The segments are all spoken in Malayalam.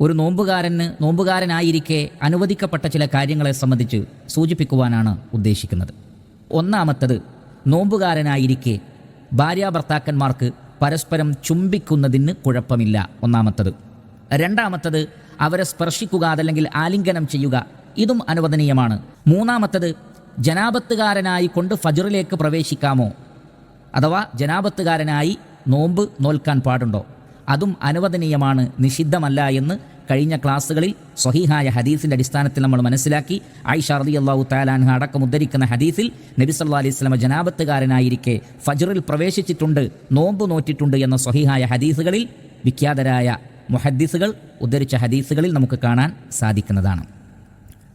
ഒരു നോമ്പുകാരന് നോമ്പുകാരനായിരിക്കെ അനുവദിക്കപ്പെട്ട ചില കാര്യങ്ങളെ സംബന്ധിച്ച് സൂചിപ്പിക്കുവാനാണ് ഉദ്ദേശിക്കുന്നത്. ഒന്നാമത്തത് നോമ്പുകാരനായിരിക്കെ ഭാര്യാഭർത്താക്കന്മാർക്ക് പരസ്പരം ചുംബിക്കുന്നതിന് കുഴപ്പമില്ല. ഒന്നാമത്തത്. രണ്ടാമത്തത് അവരെ സ്പർശിക്കുക അതല്ലെങ്കിൽ ആലിംഗനം ചെയ്യുക ഇതും അനുവദനീയമാണ്. മൂന്നാമത്തത് ജനാപത്തുകാരനായി കൊണ്ട് ഫജറിലേക്ക് പ്രവേശിക്കാമോ? അഥവാ ജനാപത്തുകാരനായി നോമ്പ് നോൽക്കാൻ പാടുണ്ടോ? അതും അനുവദനീയമാണ് നിഷിദ്ധമല്ല എന്ന് കഴിഞ്ഞ ക്ലാസ്സുകളിൽ സ്വഹീഹായ ഹദീസിന്റെ അടിസ്ഥാനത്തിൽ നമ്മൾ മനസ്സിലാക്കി. ആയിഷ റതി അള്ളാഹു താലാൻഹ അടക്കം ഉദ്ധരിക്കുന്ന ഹദീസിൽ നബി സല്ലാ അലൈഹി സ്വലമ ജനാപത്തുകാരനായിരിക്കെ ഫജറിൽ പ്രവേശിച്ചിട്ടുണ്ട് നോമ്പ് നോറ്റിട്ടുണ്ട് എന്ന സ്വഹീഹായ ഹദീസുകളിൽ വിഖ്യാതരായ മുഹദ്ദീസുകൾ ഉദ്ധരിച്ച ഹദീസുകളിൽ നമുക്ക് കാണാൻ സാധിക്കുന്നതാണ്.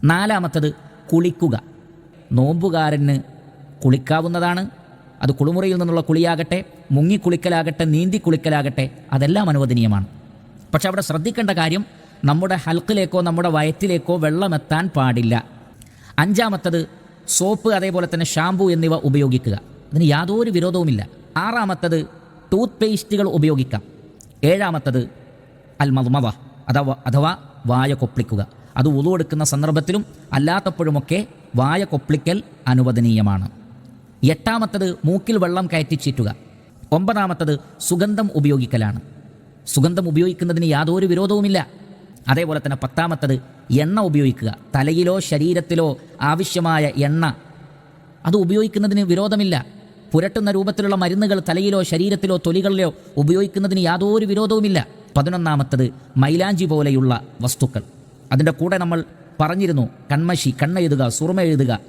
നാലാമത്തത് കുളിക്കുക. നോമ്പുകാരന് കുളിക്കാവുന്നതാണ് അത് കുളിമുറിയിൽ നിന്നുള്ള കുളിയാകട്ടെ മുങ്ങിക്കുളിക്കലാകട്ടെ നീന്തി കുളിക്കലാകട്ടെ അതെല്ലാം അനുവദനീയമാണ്. പക്ഷെ അവിടെ ശ്രദ്ധിക്കേണ്ട കാര്യം നമ്മുടെ ഹൽക്കിലേക്കോ നമ്മുടെ വയറ്റിലേക്കോ വെള്ളമെത്താൻ പാടില്ല. അഞ്ചാമത്തത് സോപ്പ് അതേപോലെ തന്നെ ഷാമ്പു എന്നിവ ഉപയോഗിക്കുക. അതിന് യാതൊരു വിരോധവുമില്ല. ആറാമത്തത് ടൂത്ത് പേസ്റ്റുകൾ ഉപയോഗിക്കാം. ഏഴാമത്തത് അൽ മദ്മവ അഥവാ അഥവാ വായ കൊപ്പിളിക്കുക അത് ഉളുവെടുക്കുന്ന സന്ദർഭത്തിലും അല്ലാത്തപ്പോഴുമൊക്കെ വായ കൊപ്പിളിക്കൽ അനുവദനീയമാണ്. എട്ടാമത്തത് മൂക്കിൽ വെള്ളം കയറ്റി ചീറ്റുക. ഒമ്പതാമത്തത് സുഗന്ധം ഉപയോഗിക്കലാണ്. സുഗന്ധം ഉപയോഗിക്കുന്നതിന് യാതൊരു വിരോധവുമില്ല. അതേപോലെ തന്നെ പത്താമത്തത് എണ്ണ ഉപയോഗിക്കുക. തലയിലോ ശരീരത്തിലോ ആവശ്യമായ എണ്ണ. അത് ഉപയോഗിക്കുന്നതിന് വിരോധമില്ല. പുരട്ടുന്ന രൂപത്തിലുള്ള മരുന്നുകൾ തലയിലോ ശരീരത്തിലോ തൊലികളിലോ ഉപയോഗിക്കുന്നതിന് യാതൊരു വിരോധവുമില്ല. പതിനൊന്നാമത്തത് മൈലാഞ്ചി പോലെയുള്ള വസ്തുക്കൾ. അതിന്റെ കൂടെ നമ്മൾ പറഞ്ഞിരുന്നു കൺമഷി കണ്ണെഴുതുക സുറുമ എഴുതുക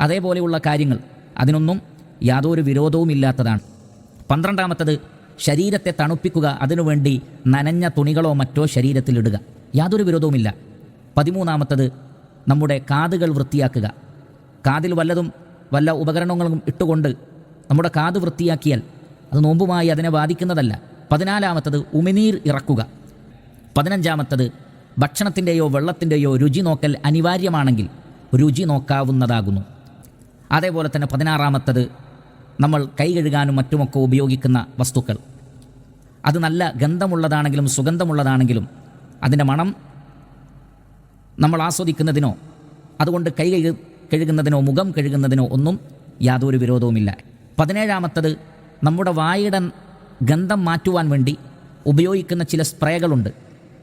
അതേപോലെയുള്ള കാര്യങ്ങൾ. അതിനൊന്നും യാതൊരു വിരോധവുമില്ലാത്തതാണ്. പന്ത്രണ്ടാമത്തത് ശരീരത്തെ തണുപ്പിക്കുക അതിനുവേണ്ടി നനഞ്ഞ തുണികളോ മറ്റോ ശരീരത്തിലിടുക യാതൊരു വിരോധവുമില്ല. പതിമൂന്നാമത്തത് നമ്മുടെ കാതുകൾ വൃത്തിയാക്കുക. കാതിൽ വല്ലതും വല്ല ഉപകരണങ്ങളും ഇട്ടുകൊണ്ട് നമ്മുടെ കാത് വൃത്തിയാക്കിയാൽ അത് നോമ്പുമായി അതിനെ ബാധിക്കുന്നതല്ല. പതിനാലാമത്തത് ഉമിനീർ ഇറക്കുക. പതിനഞ്ചാമത്തത് ഭക്ഷണത്തിന്റെയോ വെള്ളത്തിന്റെയോ രുചി നോക്കൽ അനിവാര്യമാണെങ്കിൽ രുചി നോക്കാവുന്നതാകുന്നു. അതേപോലെ തന്നെ പതിനാറാമത്തത് നമ്മൾ കൈ കഴുകാനും മറ്റുമൊക്കെ ഉപയോഗിക്കുന്ന വസ്തുക്കൾ. അത് നല്ല ഗന്ധമുള്ളതാണെങ്കിലും സുഗന്ധമുള്ളതാണെങ്കിലും അതിന്റെ മണം നമ്മൾ ആസ്വദിക്കുന്നതിനോ അതുകൊണ്ട് കൈ കഴു കഴുകുന്നതിനോ മുഖം കഴുകുന്നതിനോ ഒന്നും യാതൊരു വിരോധവുമില്ല. പതിനേഴാമത്തത് നമ്മുടെ വായുടെ ഗന്ധം മാറ്റുവാൻ വേണ്ടി ഉപയോഗിക്കുന്ന ചില സ്പ്രേകളുണ്ട്.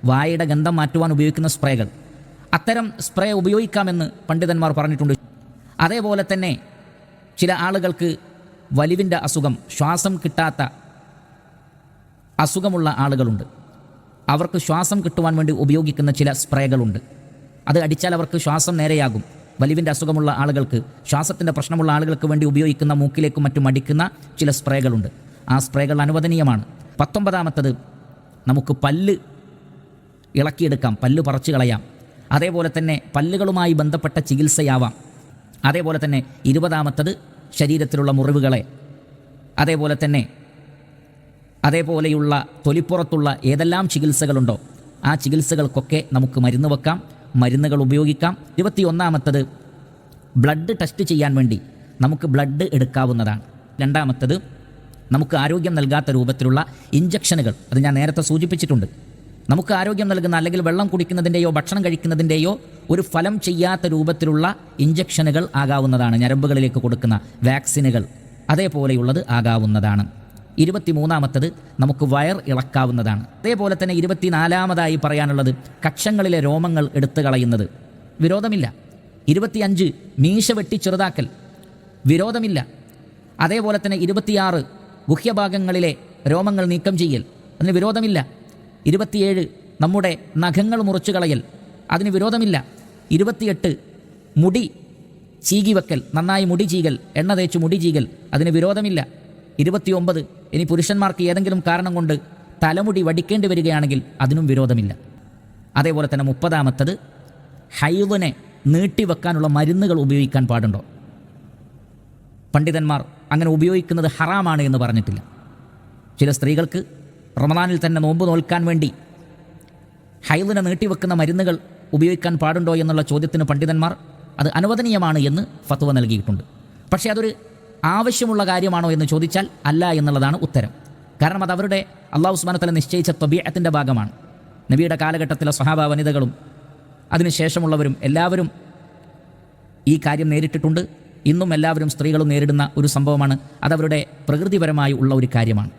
വായുടെ ഗന്ധം മാറ്റുവാൻ ഉപയോഗിക്കുന്ന സ്പ്രേകൾ. അത്തരം സ്പ്രേ ഉപയോഗിക്കാമെന്ന് പണ്ഡിതന്മാർ പറഞ്ഞിട്ടുണ്ട്. അതേപോലെ തന്നെ ചില ആളുകൾക്ക് വലിവിന്റെ അസുഖം ശ്വാസം കിട്ടാത്ത അസുഖമുള്ള ആളുകളുണ്ട്. അവർക്ക് ശ്വാസം കിട്ടുവാൻ വേണ്ടി ഉപയോഗിക്കുന്ന ചില സ്പ്രേകളുണ്ട്. അത് അടിച്ചാൽ അവർക്ക് ശ്വാസം നേരെയാകും. വലിവിന്റെ അസുഖമുള്ള ആളുകൾക്ക് ശ്വാസത്തിന്റെ പ്രശ്നമുള്ള ആളുകൾക്ക് വേണ്ടി ഉപയോഗിക്കുന്ന മൂക്കിലേക്കും മറ്റും അടിക്കുന്ന ചില സ്പ്രേകളുണ്ട്. ആ സ്പ്രേകൾ അനുവദനീയമാണ്. പത്തൊമ്പതാമത്തത് നമുക്ക് പല്ല് ഇളക്കിയെടുക്കാം പല്ല് പറിച്ചു കളയാം അതേപോലെ തന്നെ പല്ലുകളുമായി ബന്ധപ്പെട്ട ചികിത്സയാവാം. അതേപോലെ തന്നെ ഇരുപതാമത്തത് ശരീരത്തിലുള്ള മുറിവുകളെ. അതേപോലെ തന്നെ അതേപോലെയുള്ള തൊലിപ്പുറത്തുള്ള ഏതെല്ലാം ചികിത്സകളുണ്ടോ ആ ചികിത്സകൾക്കൊക്കെ നമുക്ക് മരുന്ന് വെക്കാം മരുന്നുകൾ ഉപയോഗിക്കാം. ഇരുപത്തി ഒന്നാമത്തത് ബ്ലഡ് ടെസ്റ്റ് ചെയ്യാൻ വേണ്ടി നമുക്ക് ബ്ലഡ് എടുക്കാവുന്നതാണ്. രണ്ടാമത്തത് നമുക്ക് ആരോഗ്യം നൽകാത്ത രൂപത്തിലുള്ള ഇഞ്ചക്ഷനുകൾ അത് ഞാൻ നേരത്തെ സൂചിപ്പിച്ചിട്ടുണ്ട്. നമുക്ക് ആരോഗ്യം നൽകുന്ന അല്ലെങ്കിൽ വെള്ളം കുടിക്കുന്നതിന്റെയോ ഭക്ഷണം കഴിക്കുന്നതിന്റെയോ ഒരു ഫലം ചെയ്യാത്ത രൂപത്തിലുള്ള ഇഞ്ചക്ഷനുകൾ ആകാവുന്നതാണ് ഞരമ്പുകളിലേക്ക് കൊടുക്കുന്ന വാക്സിനുകൾ അതേപോലെയുള്ളത് ആകാവുന്നതാണ്. ഇരുപത്തിമൂന്നാമത്തത് നമുക്ക് വയർ ഇളക്കാവുന്നതാണ്. അതേപോലെ തന്നെ ഇരുപത്തിനാലാമതായി പറയാനുള്ളത് കക്ഷങ്ങളിലെ രോമങ്ങൾ എടുത്തു കളയുന്നത്. വിരോധമില്ല. ഇരുപത്തിയഞ്ച് മീശ വെട്ടി ചെറുതാക്കൽ. വിരോധമില്ല. അതേപോലെ തന്നെ ഇരുപത്തിയാറ് ഗുഹ്യഭാഗങ്ങളിലെ രോമങ്ങൾ നീക്കം ചെയ്യൽ. അതിന് വിരോധമില്ല. ഇരുപത്തിയേഴ് നമ്മുടെ നഖങ്ങൾ മുറിച്ചു കളയൽ. അതിന് വിരോധമില്ല. ഇരുപത്തിയെട്ട് മുടി ചീകി വെക്കൽ നന്നായി മുടി ചീകൽ എണ്ണ തേച്ച് മുടി ചീകൽ അതിന് വിരോധമില്ല. ഇരുപത്തിയൊമ്പത് ഇനി പുരുഷന്മാർക്ക് ഏതെങ്കിലും കാരണം കൊണ്ട് തലമുടി വടിക്കേണ്ടി വരികയാണെങ്കിൽ അതിനും വിരോധമില്ല. അതേപോലെ തന്നെ മുപ്പതാമത്തത് ഹൈവനെ നീട്ടിവെക്കാനുള്ള മരുന്നുകൾ ഉപയോഗിക്കാൻ പാടുണ്ടോ? പണ്ഡിതന്മാർ അങ്ങനെ ഉപയോഗിക്കുന്നത് ഹറാമാണ് എന്ന് പറഞ്ഞിട്ടില്ല. ചില സ്ത്രീകൾക്ക് റമദാനിൽ തന്നെ നോമ്പ് നോൽക്കാൻ വേണ്ടി ഹൈദിനെ നീട്ടിവെക്കുന്ന മരുന്നുകൾ ഉപയോഗിക്കാൻ പാടുണ്ടോ എന്നുള്ള ചോദ്യത്തിന് പണ്ഡിതന്മാർ അത് അനുവദനീയമാണ് എന്ന് ഫത്വ നൽകിയിട്ടുണ്ട്. പക്ഷേ അതൊരു ആവശ്യമുള്ള കാര്യമാണോ എന്ന് ചോദിച്ചാൽ അല്ല എന്നുള്ളതാണ് ഉത്തരം. കാരണം അത് അവരുടെ അള്ളാഹു ഉസ്മാനത്തല നിശ്ചയിച്ച തൊബിയത്തിന്റെ ഭാഗമാണ്. നബിയുടെ കാലഘട്ടത്തിലെ സ്വഹാബ വനിതകളും അതിനുശേഷമുള്ളവരും എല്ലാവരും ഈ കാര്യം നേരിട്ടിട്ടുണ്ട്. ഇന്നും എല്ലാവരും സ്ത്രീകളും നേരിടുന്ന ഒരു സംഭവമാണ്. അതവരുടെ പ്രകൃതിപരമായി ഉള്ള ഒരു കാര്യമാണ്.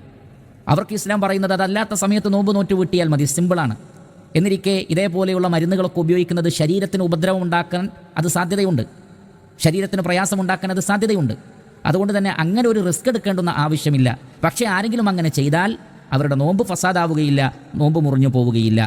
അവർക്ക് ഇസ്ലാം പറയുന്നത് അതല്ലാത്ത സമയത്ത് നോമ്പ് നോറ്റ് വീട്ടിയാൽ മതി. സിമ്പിളാണ്. എന്നിരിക്കെ ഇതേപോലെയുള്ള മരുന്നുകളൊക്കെ ഉപയോഗിക്കുന്നത് ശരീരത്തിന് ഉപദ്രവം ഉണ്ടാക്കാൻ അത് സാധ്യതയുണ്ട്. ശരീരത്തിന് പ്രയാസമുണ്ടാക്കാൻ അത് സാധ്യതയുണ്ട്. അതുകൊണ്ട് തന്നെ അങ്ങനെ ഒരു റിസ്ക് എടുക്കേണ്ടുന്ന ആവശ്യമില്ല. പക്ഷേ ആരെങ്കിലും അങ്ങനെ ചെയ്താൽ അവരുടെ നോമ്പ് ഫസാദാവുകയില്ല നോമ്പ് മുറിഞ്ഞു പോവുകയില്ല.